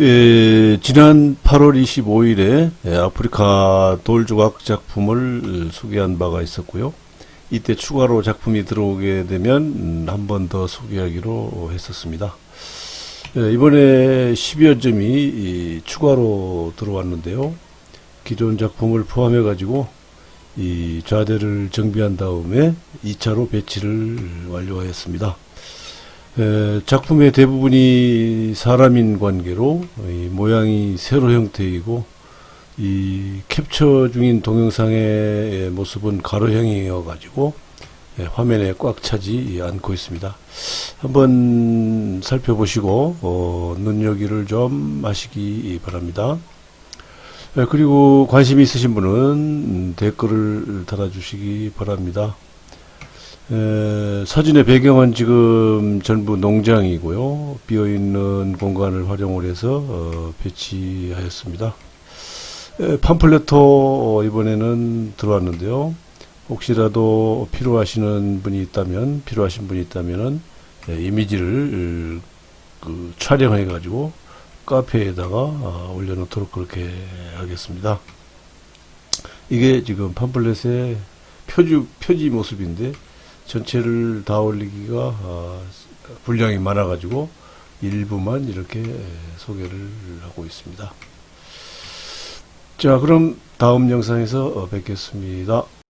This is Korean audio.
예, 지난 8월 25일에 예, 아프리카 돌 조각 작품을 소개한 바가 있었고요. 이때 추가로 작품이 들어오게 되면 한 번 더 소개하기로 했었습니다. 예, 이번에 10여 점이 이 추가로 들어왔는데요. 기존 작품을 포함해 가지고 이 좌대를 정비한 다음에 2차로 배치를 완료하였습니다. 에, 작품의 대부분이 사람인 관계로 이 모양이 세로 형태이고 이 캡처 중인 동영상의 모습은 가로형이어 가지고 예, 화면에 꽉 차지 않고 있습니다. 한번 살펴보시고 어, 눈여기를 좀 하시기 바랍니다. 예, 그리고 관심 있으신 분은 음, 댓글을 달아주시기 바랍니다. 에, 사진의 배경은 지금 전부 농장이고요. 비어있는 공간을 활용을 해서 어, 배치하였습니다. 에, 팜플레토 어, 이번에는 들어왔는데요. 혹시라도 필요하시는 분이 있다면 필요하신 분이 있다면은 에, 이미지를 그, 촬영해 가지고 카페에다가 아, 올려놓도록 그렇게 하겠습니다. 이게 지금 팜플렛의 표지 표지 모습인데 전체를 다 올리기가 아, 분량이 많아가지고 일부만 이렇게 소개를 하고 있습니다. 자, 그럼 다음 영상에서 어, 뵙겠습니다.